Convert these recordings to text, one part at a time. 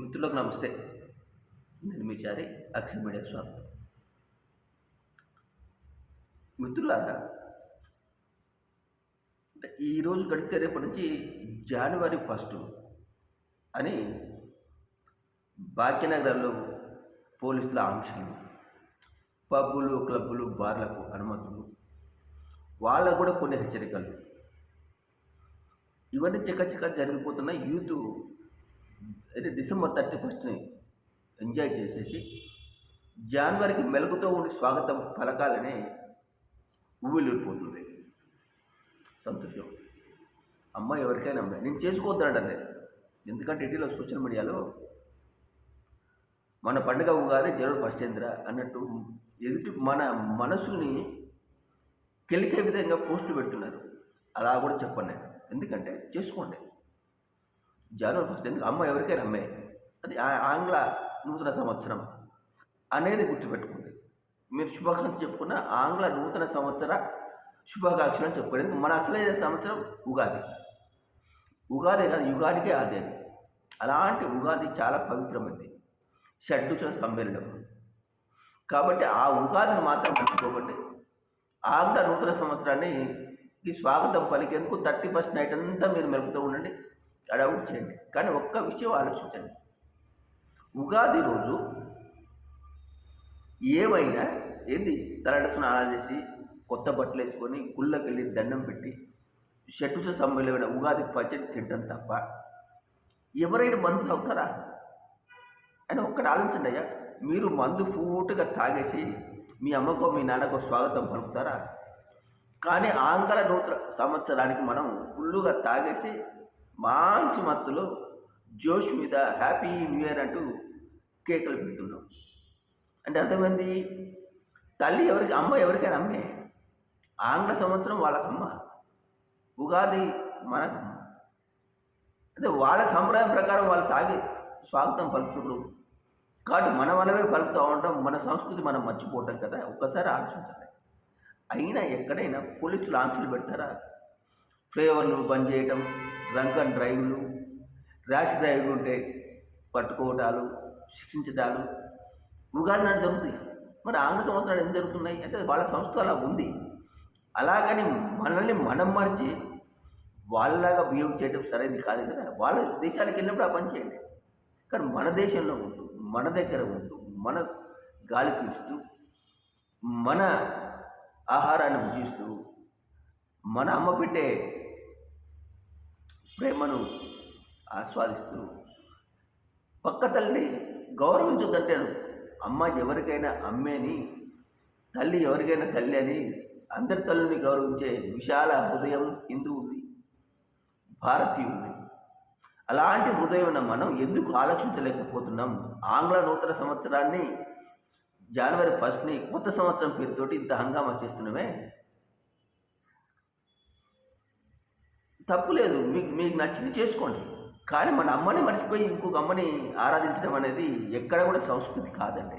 మిత్రులకు నమస్తే. నేను మీ చారి అక్షయ మీడియా స్వాగతం మిత్రులారా అంటే ఈరోజు గడితే రేపటి నుంచి జనవరి ఫస్ట్ అని భాగ్యనగరంలో పోలీసుల ఆంక్షలు పబ్బులు క్లబ్బులు బార్లకు అనుమతులు వాళ్ళకు కూడా కొన్ని హెచ్చరికలు. ఇవన్నీ చిక్క చిక్క జరిగిపోతున్న యూత్ అయితే డిసెంబర్ థర్టీ ఫస్ట్ని ఎంజాయ్ చేసేసి జనవరికి మెలకుతో ఉండి స్వాగతం పలకాలని ఊవిలూరిపోతుంది సంతోషం. అమ్మాయి ఎవరికైనా అమ్మాయి. నేను చేసుకోవద్దంటే ఎందుకంటే ఇటీవల సోషల్ మీడియాలో మన పండుగ ఉగాది జనవరి ఫస్ట్ చంద్ర అన్నట్టు ఎదుటి మన మనసుని కెలికే విధంగా పోస్టులు పెడుతున్నారు. అలా కూడా చెప్పండి ఎందుకంటే చేసుకోండి. జనవరి ఫస్ట్ ఎందుకు? అమ్మ ఎవరికైనా అమ్మే. అది ఆ- ఆంగ్ల నూతన సంవత్సరం అనేది గుర్తుపెట్టుకోండి. మీరు శుభాకాంక్షలు చెప్పుకున్న ఆంగ్ల నూతన సంవత్సర శుభాకాంక్షలు అని చెప్పుకోండి. మన అసలైన సంవత్సరం ఉగాది. ఉగాది కాదు యుగాదికే ఆది అది. అలాంటి ఉగాది చాలా పవిత్రమైంది. షడ్డుచుల సమ్మేళనం. కాబట్టి ఆ ఉగాదిని మాత్రం మర్చిపోకండి. ఆంగ్ల నూతన సంవత్సరాన్ని ఈ స్వాగతం పలికేందుకు థర్టీ ఫస్ట్ నైట్ అంతా మీరు మెలుపుతూ ఉండండి. అడవుడు చేయండి. కానీ ఒక్క విషయం ఆలోచించండి. ఉగాది రోజు ఏమైనా ఏంది? తలడ స్నానాలు చేసి కొత్త బట్టలు వేసుకొని గుళ్ళకి వెళ్ళి దండం పెట్టి షట్టుతో సంబంధమైన ఉగాది పచ్చడి తింటాం తప్ప ఎవరైనా మందు తాగుతారా? అని ఒక్కటి ఆలోచించండి అయ్యా. మీరు మందు పూటగా తాగేసి మీ అమ్మకో మీ నాన్నకో స్వాగతం పలుకుతారా? కానీ ఆంగ్ల నూతన సంవత్సరానికి మనం ఫుల్లుగా తాగేసి మంచి మత్తులో జోష్ మీద హ్యాపీ న్యూ ఇయర్ అంటూ కేకులు పెడుతున్నాం అంటే అంతమంది తల్లి ఎవరికి అమ్మ ఎవరికైనా అమ్మే. ఆంగ్ల సంవత్సరం వాళ్ళకమ్మ. ఉగాది మనకమ్మ. అంటే వాళ్ళ సంప్రదాయం ప్రకారం వాళ్ళు తాగి స్వాగతం పలుకుతున్నారు. కాబట్టి మన మనమే పలుకుతూ ఉండటం మన సంస్కృతి మనం మర్చిపోవటం కదా ఒక్కసారి ఆలోచించాలి. అయినా ఎక్కడైనా పోలీసులు ఆంక్షలు పెడతారా? ఫ్లేవర్లు బంద్ చేయటం డ్రంక్ అండ్ డ్రైవ్లు ర్యాష్ డ్రైవ్లు ఉంటే పట్టుకోవటాలు శిక్షించటాలు. ఉగాది నాడు జరుగుతాయి. మరి ఆంగ్ల సంవత్సరాలు ఏం జరుగుతున్నాయి? అంటే వాళ్ళ సంస్థ అలా ఉంది. అలాగని మనల్ని మనం మరిచి వాళ్ళలాగా బిహేవ్ చేయడం సరైనది కాదు కదా. వాళ్ళ దేశాలకు వెళ్ళినప్పుడు ఆ పని చేయండి. కానీ మన దేశంలో ఉంటూ మన దగ్గర ఉంటూ మన గాలి పీస్తూ మన ఆహారాన్ని భుజిస్తూ మన అమ్మ పెట్టే ప్రేమను ఆస్వాదిస్తూ పక్క తల్లిని గౌరవించొద్దంటాడు అమ్మ ఎవరికైనా అమ్మేని తల్లి ఎవరికైనా తల్లి అని అందరి తల్లిని గౌరవించే విశాల హృదయం హిందువుది భారతీయుడి ఉంది. అలాంటి హృదయం మనం ఎందుకు ఆలోచించలేకపోతున్నాం? ఆంగ్ల నూతన సంవత్సరాన్ని జనవరి ఫస్ట్ని కొత్త సంవత్సరం పేరుతోటి ఇంత హంగామా చేస్తున్నామే? తప్పు లేదు. మీకు మీకు నచ్చింది చేసుకోండి. కానీ మన అమ్మని మర్చిపోయి ఇంకొక అమ్మని ఆరాధించడం అనేది ఎక్కడ కూడా సంస్కృతి కాదండి.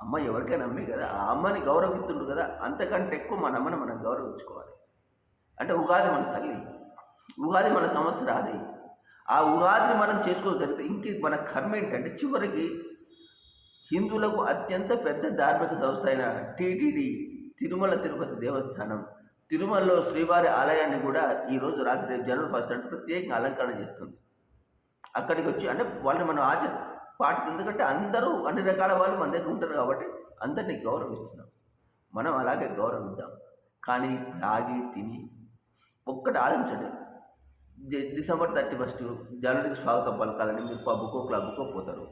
అమ్మ ఎవరికైనా అమ్మే కదా. ఆ అమ్మని గౌరవిస్తుండు కదా. అంతకంటే ఎక్కువ మన అమ్మని మనం గౌరవించుకోవాలి. అంటే ఉగాది మన తల్లి. ఉగాది మన సంవత్సరాది. ఆ ఉగాదిని మనం చేసుకోగలిగితే ఇంక మన కర్మ ఏంటంటే చివరికి హిందువులకు అత్యంత పెద్ద ధార్మిక సంస్థ అయిన టీటీడీ తిరుమల తిరుపతి దేవస్థానం తిరుమలలో శ్రీవారి ఆలయాన్ని కూడా ఈరోజు రాత్రి జనరల్ జనవరి ఫస్ట్ అంటే ప్రత్యేకంగా అలంకరణ చేస్తుంది. అక్కడికి వచ్చి అంటే వాళ్ళని మనం ఆచర పాటి ఎందుకంటే అందరూ అన్ని రకాల వాళ్ళు మన దగ్గర ఉంటారు కాబట్టి అందరినీ గౌరవిస్తున్నాం. మనం అలాగే గౌరవిద్దాం. కానీ తాగి తిని ఒక్కటి ఆలోచించండి. డిసెంబర్ థర్టీ ఫస్ట్ జనవరికి స్వాగతం పలకాలని మీరు పబ్బుకో క్లబ్కో పోతారు.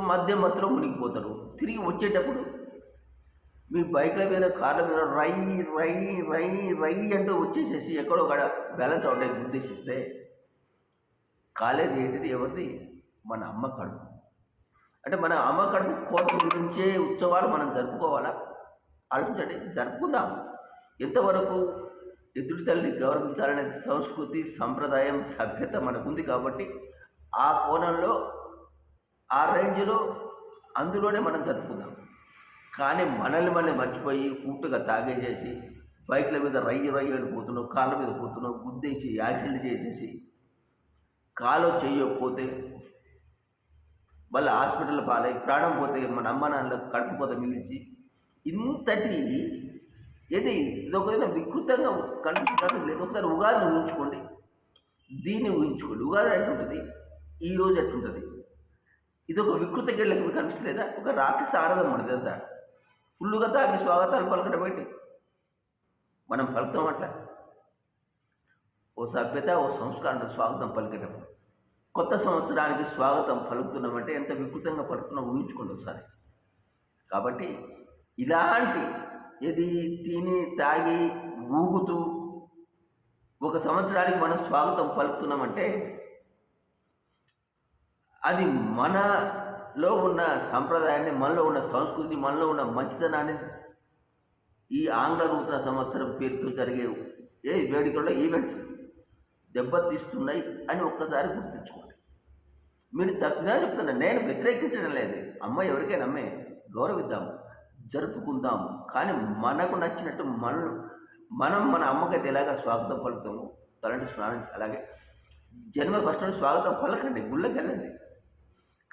మధ్య మధ్యలో మునిగిపోతారు. తిరిగి వచ్చేటప్పుడు మీ బైక్ల మీద కార్ల మీద రై రై రై రై అంటూ వచ్చేసేసి ఎక్కడో ఒక బ్యాలెన్స్ అవుతాయి గుద్దేసిస్తే కాలేది ఏంటిది ఎవరిది? మన అమ్మ కడుపు. అంటే మన అమ్మ కడుపు కోత గురించే ఉత్సవాలు మనం జరుపుకోవాలా? ఆలోచించండి జరుపుకుందాం. ఎంతవరకు ఎదుటి తల్లిని గౌరవించాలనే సంస్కృతి సంప్రదాయం సభ్యత మనకుంది కాబట్టి ఆ కోణంలో ఆ రేంజ్లో అందులోనే మనం జరుపుకుందాం. కానీ మనల్ని మనల్ని మర్చిపోయి పూర్తిగా తాగేసేసి బైక్ల మీద రయ్యి రయ్యి పోతున్నావు కాళ్ళ మీద పోతున్నావు గుద్దేసి యాక్సిడెంట్ చేసేసి కాలో చేయకపోతే మళ్ళీ హాస్పిటల్ పాలై ప్రాణం పోతే మన అమ్మ నాన్నలకు కడుపు పోతే మిగిల్చి ఇంతటి ఇది ఇది ఒక వికృతంగా కనిపిస్తుంది లేదు ఒకసారి ఉగాది ఊహించుకోండి. దీన్ని ఊహించుకోండి. ఉగాది ఎట్లుంటుంది ఈ రోజు ఎట్లుంటుంది ఇది ఒక వికృత గేళ్ళకి మీకు ఒక రాక్షస ఆరాధన మనది అంతా. ఫుల్లుగా తాగి స్వాగతాలు పలకడం ఏంటి మనం పలుకుతాం అట్లా? ఓ సభ్యత ఓ సంస్కారం స్వాగతం పలికటం. కొత్త సంవత్సరానికి స్వాగతం పలుకుతున్నామంటే ఎంత వికృతంగా పలుకుతున్నాం ఊహించుకోండి ఒకసారి. కాబట్టి ఇలాంటి ఇది తిని తాగి ఊగుతూ ఒక సంవత్సరానికి మనం స్వాగతం పలుకుతున్నామంటే అది మన మనలో ఉన్న సంప్రదాయాన్ని మనలో ఉన్న సంస్కృతి మనలో ఉన్న మంచితనాన్ని ఈ ఆంగ్ల నూతన సంవత్సరం పేరుతో జరిగే ఏ వేడుకల్లో ఈవెంట్స్ దెబ్బతీస్తున్నాయి అని ఒక్కసారి గుర్తుంచుకోండి. మీరు తప్పుగా చెప్తున్నా నేను వ్యతిరేకించడం లేదు. అమ్మ ఎవరికైనా అమ్మే గౌరవిద్దాము జరుపుకుందాం. కానీ మనకు నచ్చినట్టు మన మనం మన అమ్మకైతే ఎలాగా స్వాగతం పలుకుతాము తలంటి స్నానం అలాగే జన్మ ఫస్ట్ స్వాగతం పలకండి గుళ్ళకి వెళ్ళండి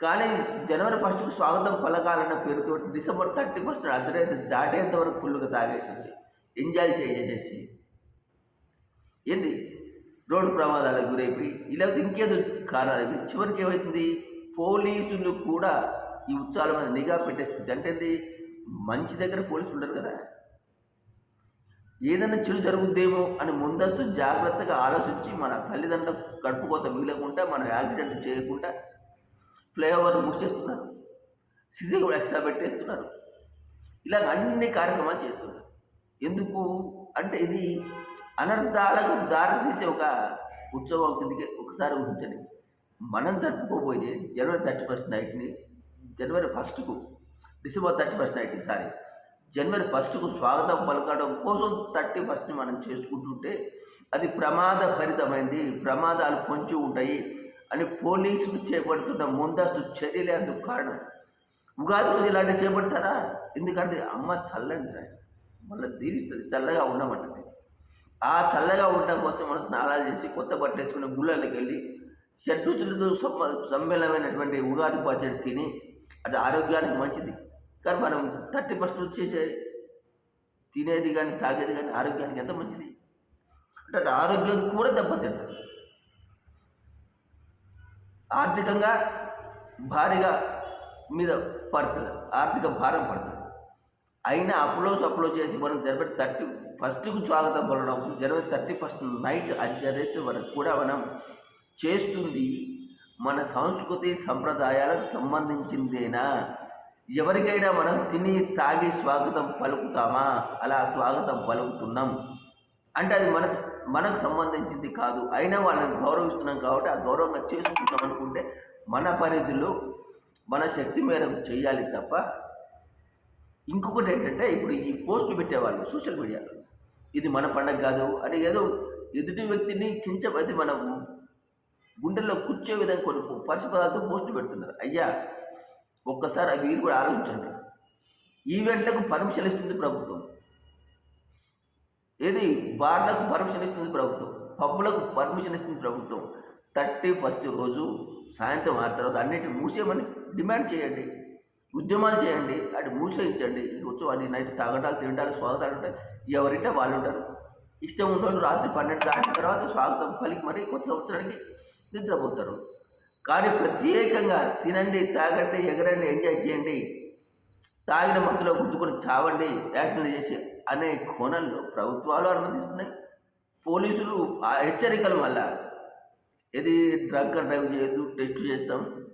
కానీ జనవరి ఫస్ట్కి స్వాగతం పలకాలన్న పేరుతో డిసెంబర్ థర్టీ ఫస్ట్ అర్ధరాత్రి దాటేంత వరకు ఫుల్గా తాగేసేసి ఎంజాయ్ చేసేసి ఏంది? రోడ్డు ప్రమాదాలకు గురైపోయి ఇలా ఇంకేదో కారణాలు చివరికి ఏమవుతుంది పోలీసులు కూడా ఈ ఉత్సవాల మీద నిఘా పెట్టేస్తుంది. అంటే మంచి దగ్గర పోలీసులు ఉండరు కదా? ఏదైనా చెడు జరుగుద్దేమో అని ముందస్తు జాగ్రత్తగా ఆలోచించి మన తల్లిదండ్రులు గడుపుకోత మిగలకుండా మనం యాక్సిడెంట్ చేయకుండా ఫ్లైఓవర్ మూసేస్తున్నారు. సిసి కూడా ఎక్స్ట్రా పెట్టేస్తున్నారు. ఇలాగ అన్ని కార్యక్రమాలు చేస్తున్నారు. ఎందుకు? అంటే ఇది అనర్థాలకు దారితీసే ఒక ఉత్సవం కిందకి ఒకసారి ఊహించండి. మనం జరుపుకోబోయే జనవరి థర్టీ ఫస్ట్ నైట్ని జనవరి ఫస్ట్కు December thirty first night sorry జనవరి ఫస్ట్కు స్వాగతం పలకడం కోసం థర్టీ ఫస్ట్ని మనం చేసుకుంటుంటే అది ప్రమాదభరితమైంది. ప్రమాదాలు పొంచి ఉంటాయి. అని పోలీసులు చేపడుతున్న ముందస్తు చర్యలే అందుకు కారణం. ఉగాది రోజు ఇలాంటివి చేపడతారా? ఎందుకంటే అమ్మ చల్లని మళ్ళీ దీవిస్తుంది. చల్లగా ఉండమంటది ఆ చల్లగా ఉండడం కోసం మనం స్నానాలు చేసి కొత్త బట్టలు వేసుకుని గుళ్ళకి వెళ్ళి షడ్రుచులతో సమ్మ సమ్మేళనమైనటువంటి ఉగాది పచ్చడి తిని అది ఆరోగ్యానికి మంచిది. కానీ మనం థర్టీ ఫస్ట్ వచ్చేసే తినేది కానీ తాగేది కానీ ఆరోగ్యానికి ఎంత మంచిది? అంటే ఆరోగ్యం కూడా దెబ్బతింటుంది. ఆర్థికంగా భారీగా మీద పడుతుంది. ఆర్థిక భారం పడుతుంది. అయినా అప్లో సప్లో చేసి మనం జనవరి థర్టీ ఫస్ట్కు స్వాగతం పడడం జనవరి థర్టీ ఫస్ట్ నైట్ అది వరకు కూడా మనం చేస్తుంది. మన సంస్కృతి సంప్రదాయాలకు సంబంధించిందేనా? ఎవరికైనా మనం తిని తాగి స్వాగతం పలుకుతామా? అలా స్వాగతం పలుకుతున్నాం. అంటే అది మన మనకు సంబంధించింది కాదు. అయినా వాళ్ళని గౌరవిస్తున్నాం కాబట్టి ఆ గౌరవంగా చేసుకుంటాం అనుకుంటే మన పరిధిలో మన శక్తి మేరకు చేయాలి తప్ప ఇంకొకటి ఏంటంటే ఇప్పుడు ఈ పోస్ట్ పెట్టేవాళ్ళు సోషల్ మీడియాలో. ఇది మన పండగ కాదు. అని ఏదో ఎదుటి వ్యక్తిని కించపతి మనం గుండెల్లో కూర్చే విధంగా కొన్ని పరిశుభ్రాలతో పోస్ట్ పెడుతున్నారు. అయ్యా ఒక్కసారి అవి కూడా ఆలోచించండి. ఈవెంట్లకు పర్మిషన్ ఇస్తుంది ప్రభుత్వం. ఏది? బార్లకు పర్మిషన్ ఇస్తుంది ప్రభుత్వం. పబ్బులకు పర్మిషన్ ఇస్తుంది ప్రభుత్వం. థర్టీ ఫస్ట్ రోజు సాయంత్రం ఆ తర్వాత అన్నిటి మూసేయమని డిమాండ్ చేయండి. ఉద్యమాలు చేయండి. అటు మూసేయించండి. కూర్చో ఉత్సవాన్ని నైట్ తాగటాలు తినటాలు స్వాగతాలు ఉంటాయి. ఎవరింటే వాళ్ళు ఉంటారు. ఇష్టం ఉన్న వాళ్ళు రాత్రి పన్నెండు దాటిన తర్వాత స్వాగతం పలికి మరి కొత్త సంవత్సరానికి నిద్రపోతారు. కానీ ప్రత్యేకంగా తినండి తాగండి ఎగరండి ఎంజాయ్ చేయండి. తాగిన మత్తులో గుద్దుకొని చావండి యాక్సిడెంట్ చేసి అనే కోణంలో ప్రభుత్వాలు అనుమతిస్తున్నాయి. పోలీసులు ఆ హెచ్చరికల వల్ల ఇది డ్రగ్ డ్రైవ్ చేయొద్దు టెస్ట్ చేస్తాం.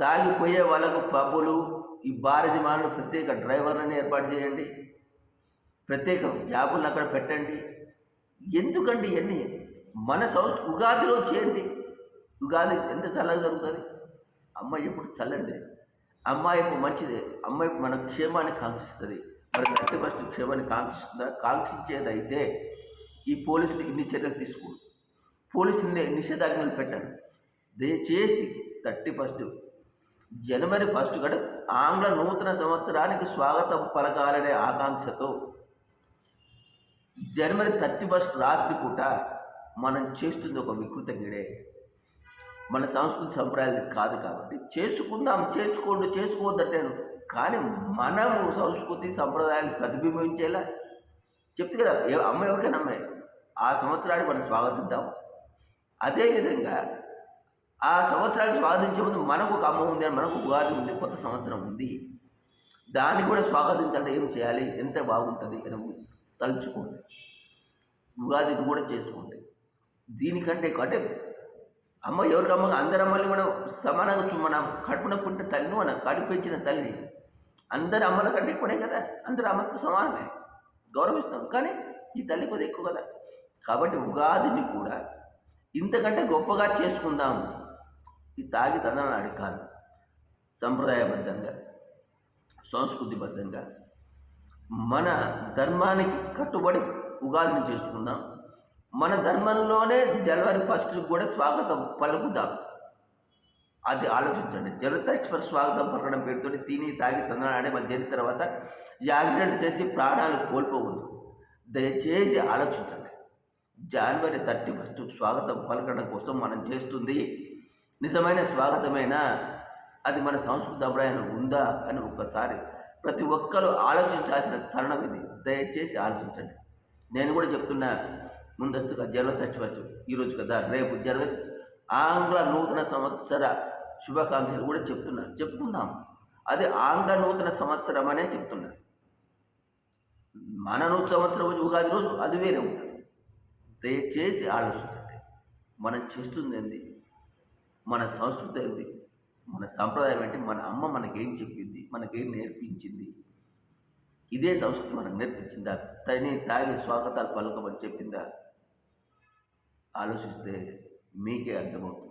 తాగిపోయే వాళ్ళకు పబ్బులు ఈ బారజమానులు ప్రత్యేక డ్రైవర్లను ఏర్పాటు చేయండి. ప్రత్యేక యాపులను అక్కడ పెట్టండి. ఎందుకండి ఇవన్నీ? మన సంస్ ఉగాదిలో చేయండి. ఉగాది ఎంత చల్లగా జరుగుతుంది? అమ్మ ఎప్పుడు చల్లండి. అమ్మాయికు మంచిది మంచిదే మన క్షేమాన్ని కాంక్షిస్తుంది. మరి థర్టీ ఫస్ట్ క్షేమాన్ని కాంక్షిస్తుందా? కాంక్షించేదైతే ఈ పోలీసులు ఇన్ని చర్యలు తీసుకోండి. పోలీసులు నిషేధాజ్ఞలు పెట్టండి దయచేసి థర్టీ ఫస్ట్ జనవరి ఫస్ట్ గడ ఆంగ్ల నూతన సంవత్సరానికి స్వాగతం పలకాలనే ఆకాంక్షతో జనవరి థర్టీ ఫస్ట్ రాత్రి పూట మనం చేస్తుంది ఒక వికృత గిడే. మన సంస్కృతి సంప్రదాయాలు కాదు కాబట్టి చేసుకుందాం చేసుకోండి చేసుకోవద్దంటాను కానీ మనము సంస్కృతి సంప్రదాయాలు ప్రతిబింబించేలా చెప్తే కదా ఏ- అమ్మ ఎవరికైనా అమ్మాయి ఆ సంవత్సరాన్ని మనం స్వాగతిద్దాం. అదేవిధంగా ఆ సంవత్సరాన్ని స్వాగతించే ముందు మనకు ఒక అమ్మ ఉంది మనకు ఉగాది ఉంది కొత్త సంవత్సరం ఉంది. దాన్ని కూడా స్వాగతించాలంటే ఏం చేయాలి ఎంత బాగుంటుంది అని తలుచుకోండి. ఉగాదిని కూడా చేసుకోండి. దీనికంటే అంటే అమ్మ ఎవరికి అమ్మ అందరి అమ్మల్ని మనం సమానంగా చూ- మనం కడుపున పుట్టిన తల్లిని మనం కడుపించిన తల్లి. అందరి అమ్మల కంటే ఎక్కువనే కదా? అందరి అమ్మతో సమానమే. గౌరవిస్తాం. కానీ ఈ తల్లి కొద్ది ఎక్కువ కదా? కాబట్టి ఉగాదిని కూడా ఇంతకంటే గొప్పగా చేసుకుందాం. ఈ తాగి తదనాడు కాదు. సంప్రదాయబద్ధంగా సంస్కృతిబద్ధంగా మన ధర్మానికి కట్టుబడి ఉగాదిని చేసుకుందాం. మన ధర్మంలోనే జనవరి ఫస్ట్ కూడా స్వాగతం పలుకుదాం. అది ఆలోచించండి. జనతక్ష స్వాగతం పలకడం పేరుతో తిని తాగి తందనాడే మన జరిగిన తర్వాత యాక్సిడెంట్ చేసి ప్రాణాలు కోల్పోవద్దు. దయచేసి ఆలోచించండి. జనవరి థర్టీ ఫస్ట్ స్వాగతం పలకడం కోసం మనం చేస్తుంది. నిజమైన స్వాగతమైనా? అది మన సంస్కృతి సంప్రదాయం ఉందా అని ఒక్కసారి ప్రతి ఒక్కరూ ఆలోచించాల్సిన తరుణం ఇది. దయచేసి ఆలోచించండి. నేను కూడా చెప్తున్నా ముందస్తుగా జనవరి తెచ్చవచ్చు ఈరోజు కదా రేపు జనవరి ఆంగ్ల నూతన సంవత్సర శుభాకాంక్షలు కూడా చెప్తున్నారు. చెప్పుకుందాం. అది ఆంగ్ల నూతన సంవత్సరం అనే చెప్తున్నారు. మన నూతన సంవత్సరం రోజు ఉగాది రోజు అది వేరే ఉంటుంది. దయచేసి ఆలోచించండి. మనం చేస్తుంది ఏంది? మన సంస్కృతి ఏంది? మన సంప్రదాయం ఏంటి? మన అమ్మ మనకేం చెప్పింది? మనకేం నేర్పించింది? ఇదే సంస్కృతి మనకు నేర్పించిందా? తని తాగి స్వాగతాలు పలకమని చెప్పిందా? ఆలోచిస్తే మీకే అర్థమవుతుంది.